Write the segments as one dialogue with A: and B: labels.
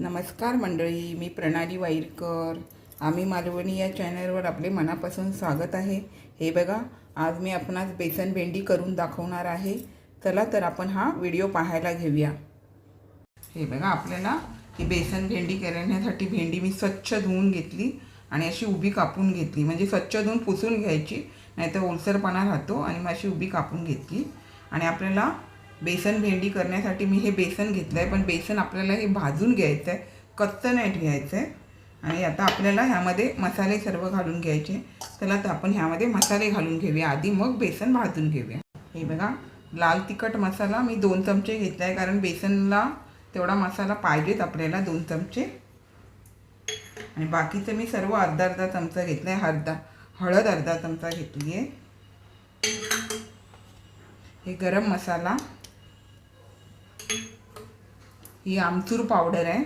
A: नमस्कार मंडळी मी प्रणाली वाईरकर. आम्ही मालवणी या चॅनलवर आपले मनापासून स्वागत आहे. हे बघा आज मी आपणास बेसन भेंडी करून दाखवणार आहे. चला तर आपण हा व्हिडिओ पाहायला घेऊया. हे बघा आपल्याला ही बेसन भेंडी करण्यासाठी भेंडी मी स्वच्छ धुवून घेतली आणि अशी उभी कापून घेतली. म्हणजे स्वच्छ धुवून पुसून घ्यायची नाहीतर ओलसरपणा राहतो आणि मग अशी उभी कापून घेतली. आणि आपल्याला बेसन भेंडी करण्यासाठी मी हे बेसन घेतलं आहे पण बेसन आपल्याला हे भाजून घ्यायचं आहे कच्चं नाही घ्यायचं आहे आणि आता आपल्याला ह्यामध्ये मसाले सर्व घालून घ्यायचे. चला तर आपण ह्यामध्ये मसाले घालून घेऊया. आधी मग बेसन भाजून घेऊया. हे बघा लाल तिखट मसाला मी दोन चमचे घेतला आहे कारण बेसनला तेवढा मसाला पाहिजेत आपल्याला दोन चमचे. आणि बाकीचं मी सर्व अर्धा अर्धा चमचा घेतला आहे अर्धा हळद अर्धा चमचा घेतली आहे हे गरम मसाला ही आमचूर पावडर आहे.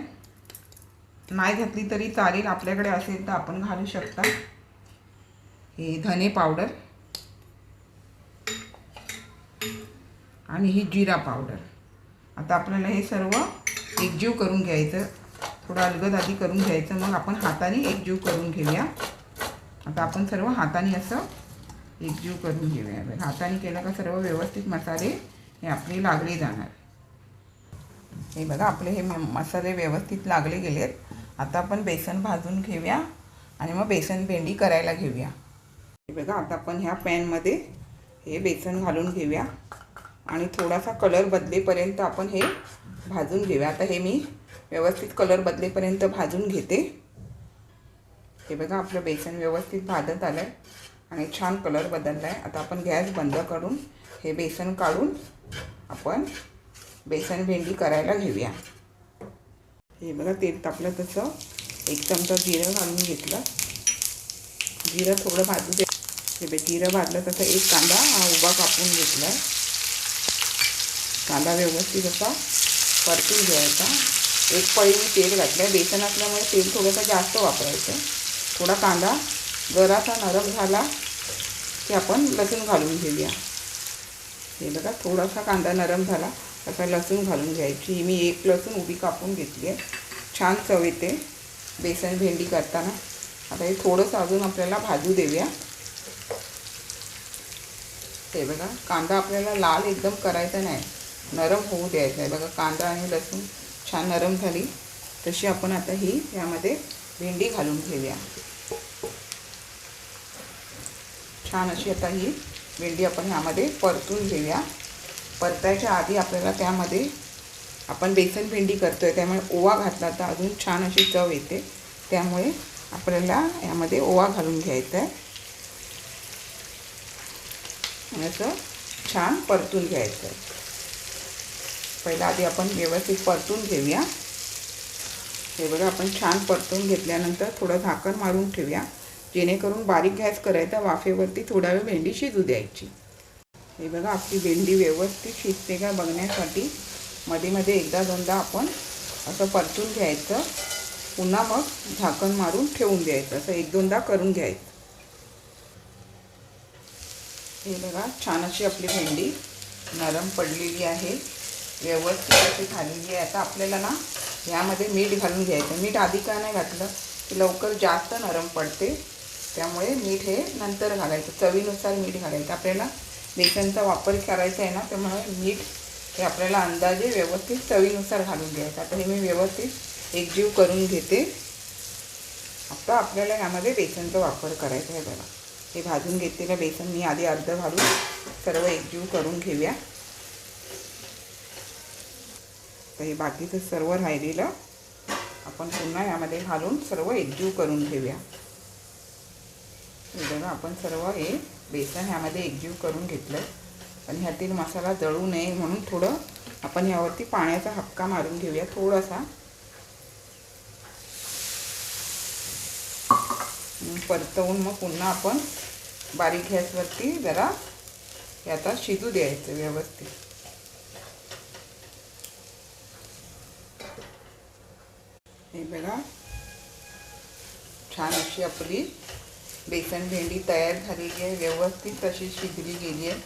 A: नाही घातली तरी चालेल आपल्याकडे असेल तर आपण घालू शकता. हे धने पावडर आणि ही जिरा पावडर आता आपल्याला हे सर्व एकजीव करून घ्यायचं. थोडं अलगद आधी करून घ्यायचं मग आपण हाताने एकजीव करून घेऊया. आता आपण सर्व हाताने असं एकजीव करून घेऊया. हाताने केलं का सर्व व्यवस्थित मसाले हे आपले लागले जाणार. हे बघा आपले हे म- मसाले व्यवस्थित लागले गेलेत. आता आपण बेसन भाजून घेऊया आणि मग बेसन भेंडी करायला घेऊया. हे बघा आता आपण ह्या पॅनमध्ये हे बेसन घालून घेऊया. आणि थोडासा कलर बदलेपर्यंत आपण हे भाजून घेऊया. आता हे मी व्यवस्थित कलर बदलेपर्यंत भाजून घेते. हे बघा आपलं बेसन व्यवस्थित भाजत आलं आहे आणि छान कलर बदलला आहे आता आपण गॅस बंद करून हे बेसन काढून आपण बेसन भेंडी करायला घेऊया. हे बघा तेल तापलं तसं. एक चमचा जिरं घालून घेतलं. जिरं थोडं भाजू दे हे बघ जिरं भाजलं तसं एक कांदा हा उभा कापून घेतला. कांदा व्यवस्थित असा परतून घ्यायचा. एक पळी मी तेल घातलं आहे बेसन असल्यामुळे तेल थोडंसं जास्त वापरायचं. थोडा कांदा जरासा नरम झाला की आपण लसूण घालून घेऊया. हे बघा थोडासा कांदा नरम झाला. तसा लसूण घालून घ्यायची. मी एक लसूण उभी कापून घेतली आहे. छान चव येते बेसन भेंडी करताना. आता हे थोडंसं अजून आपल्याला भाजू देऊया. हे बघा कांदा आपल्याला लाल एकदम करायचा नाही. नरम होऊ द्यायचा आहे. बघा कांदा आणि लसूण छान नरम झाली. तशी आपण आता ही यामध्ये भेंडी घालून घेऊया. छान अशी आता ही भेंडी आपण ह्यामध्ये परतून घेऊया. परतायच्या आधी आपल्याला त्यामध्ये आपण बेसन भेंडी करतो आहे त्यामुळे ओवा घातला तर अजून छान अशी चव येते. त्यामुळे आपल्याला यामध्ये ओवा घालून घ्यायचा आहे. आणि असं छान परतून घ्यायचं आहे. पहिला आधी आपण व्यवस्थित परतून घेऊया. हे बघा आपण छान परतून घेतल्यानंतर थोडं झाकण मारून ठेवूया. जेणेकरून बारीक गॅस करायचा वाफेवरती थोडा वेळ भेंडी शिजू द्यायची. हे बघा आपली भेंडी व्यवस्थित शिजते का बघण्यासाठी. मध्ये मध्ये एकदा दोनदा आपण असं परतून घ्यायचं. पुन्हा मग झाकण मारून ठेवून द्यायचं. असं एक दोनदा करून घ्यायचं. हे बघा छान अशी आपली भेंडी नरम पडलेली आहे. व्यवस्थित अशी झालेली आहे. आता आपल्याला ना ह्यामध्ये मीठ घालून घ्यायचं. मीठ आधी का नाही घातलं की लवकर जास्त नरम पडते. त्यामुळे मीठ हे नंतर घालायचं. चवीनुसार मीठ घालायचं. आपल्याला बेसनचा वापर करायचा आहे ना त्यामुळे मीठ हे आपल्याला अंदाजे व्यवस्थित चवीनुसार घालून घ्यायचं. आता हे मी व्यवस्थित एकजीव करून घेते. आता आपल्याला ह्यामध्ये बेसनचा वापर करायचा आहे बघा. हे भाजून घेतलेलं बेसन मी आधी अर्ध घालून सर्व एकजीव करून घेऊया. तर हे बाकीचं सर्व राहिलेलं आपण पुन्हा यामध्ये घालून सर्व एकजीव करून घेऊया. बघा आपण सर्व हे बेसन ह्यामध्ये एकजीव करून घेतलं. पण ह्यातील मसाला जळू नये म्हणून थोडं आपण ह्यावरती पाण्याचा हक्का मारून घेऊया थोडासा. परतवून मग पुन्हा आपण बारीक गॅसवरती जरा हे आता शिजू द्यायचं व्यवस्थित. हे बघा छान अशी आपली बेसन भेंडी तयार झालेली आहे. व्यवस्थित अशी शिजली गेली आहे.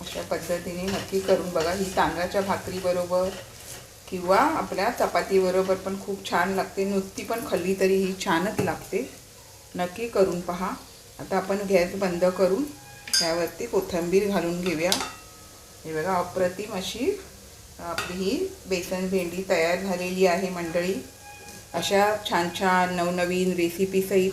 A: अशा पद्धतीने नक्की करून बघा. ही तांदळाच्या भाकरीबरोबर किंवा आपल्या चपातीबरोबर पण खूप छान लागते. नुसती पण खाल्ली तरी ही छानच लागते. नक्की करून पहा. आता आपण गॅस बंद करून त्यावरती कोथिंबीर घालून घेऊया. हे बघा अप्रतिम अशी आपली ही बेसन भेंडी तयार झालेली आहे मंडळी. अशा छान छान नवनवीन रेसिपीसहित